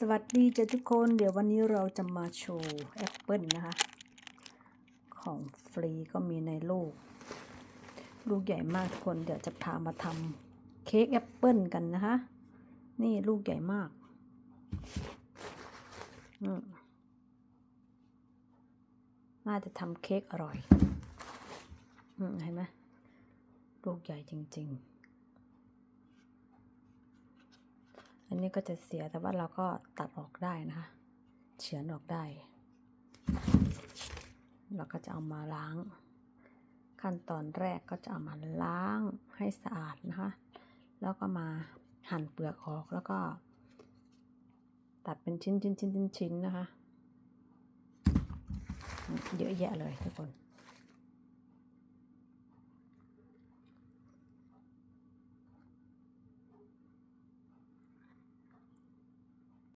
สวัสดีจ้ะทุกคนเดี๋ยววันนี้เราจะมาโชว์แอปเปิลนะคะ ของฟรีก็มีในลูก ลูกใหญ่มากทุกคนเดี๋ยวจะพามาทำเค้กแอปเปิลกันนะคะ นี่ลูกใหญ่มากอืมน่าจะทำเค้กอร่อยอืมเห็นไหมลูกใหญ่จริง ๆ อันนี้ก็จะเสียแต่ว่าเราก็ตัดออกได้นะคะเฉือนออกได้ เราก็จะเอามาล้าง ขั้นตอนแรกก็จะเอามาล้างให้สะอาดนะคะ แล้วก็มาหั่นเปลือกออกแล้วก็ ตัดเป็นชิ้นชิ้นชิ้นชิ้นนะคะ เยอะแยะเลยทุกคน